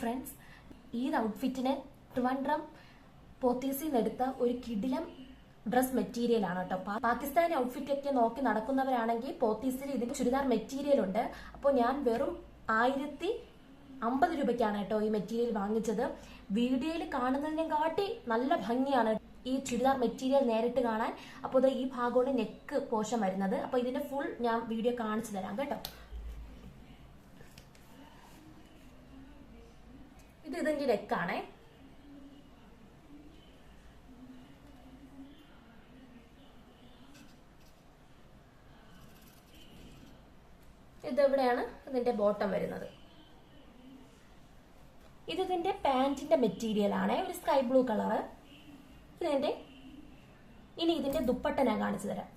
Friends ഈ ഔട്ട്ഫിറ്റിന് ട്രിവാൻഡ്രം പോത്തീസിൽ നിന്നെടുത്ത ഒരു കിടിലം ഡ്രസ് മെറ്റീരിയൽ ആണ് കേട്ടോ. പാകിസ്ഥാനി ഔട്ട്ഫിറ്റ് ഒക്കെ നോക്കി നടക്കുന്നവരാണെങ്കിൽ പോത്തീസിൽ ഇതിന് ചുരിദാർ മെറ്റീരിയൽ ഉണ്ട്. അപ്പോൾ ഞാൻ വെറും ആയിരത്തി അമ്പത് രൂപയ്ക്കാണ് കേട്ടോ ഈ മെറ്റീരിയൽ വാങ്ങിച്ചത്. വീഡിയോയിൽ കാണുന്നതിനെക്കാട്ടി നല്ല ഭംഗിയാണ് ഈ ചുരിദാർ മെറ്റീരിയൽ നേരിട്ട് കാണാൻ. അപ്പോൾ ഇത് ഈ ഭാഗമാണ് നെക്ക് പോഷം വരുന്നത്. അപ്പോൾ ഇതിന്റെ ഫുൾ ഞാൻ വീഡിയോ കാണിച്ചു തരാം കേട്ടോ. ഇത് ഇതിന്റെ നെക്കാണേ ഇതെവിടെയാണ്? ഇതിന്റെ ബോട്ടം വരുന്നത്. ഇത് ഇതിന്റെ പാന്റിന്റെ മെറ്റീരിയൽ ആണ്. ഒരു സ്കൈ ബ്ലൂ കളർ ഇതിന്റെ ഇനി ഇതിന്റെ ദുപ്പട്ട ഞാൻ കാണിച്ചു തരാം.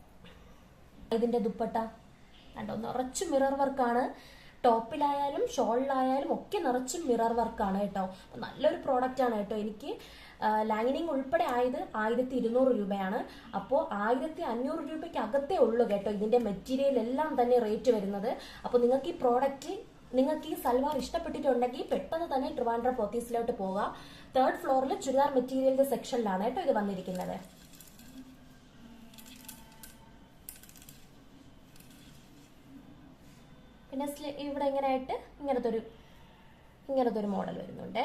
ഇതിന്റെ ദുപ്പട്ട. കണ്ടോ? നിറച്ച് മിറർ വർക്കാണ്. ടോപ്പിലായാലും ഷോളിലായാലും ഒക്കെ നിറച്ച് മിറർ വർക്കാണ് കേട്ടോ. നല്ലൊരു പ്രോഡക്റ്റ് ആണ് കേട്ടോ എനിക്ക്. ലൈനിങ് ഉൾപ്പെടെ ആയത് ആയിരത്തി ഇരുന്നൂറ് രൂപയാണ്. അപ്പോൾ ആയിരത്തി അഞ്ഞൂറ് രൂപയ്ക്ക് അകത്തേ ഉള്ളൂ കേട്ടോ ഇതിന്റെ മെറ്റീരിയൽ എല്ലാം തന്നെ റേറ്റ് വരുന്നത്. അപ്പോൾ നിങ്ങൾക്ക് ഈ പ്രോഡക്റ്റ് നിങ്ങൾക്ക് ഈ സൽവാർ ഇഷ്ടപ്പെട്ടിട്ടുണ്ടെങ്കിൽ പെട്ടെന്ന് തന്നെ ട്രിവാൻഡ്രം പോത്തീസിലോട്ട് പോകാം. തേർഡ് ഫ്ലോറിൽ ചുരിദാർ മെറ്റീരിയലിന്റെ സെക്ഷനിലാണ് കേട്ടോ ഇത് വന്നിരിക്കുന്നത്. പിന്നെ ഇവിടെ ഇങ്ങനെ ആയിട്ട് ഇങ്ങനത്തെ ഒരു ഇങ്ങനത്തെ ഒരു മോഡൽ വരുന്നുണ്ടേ.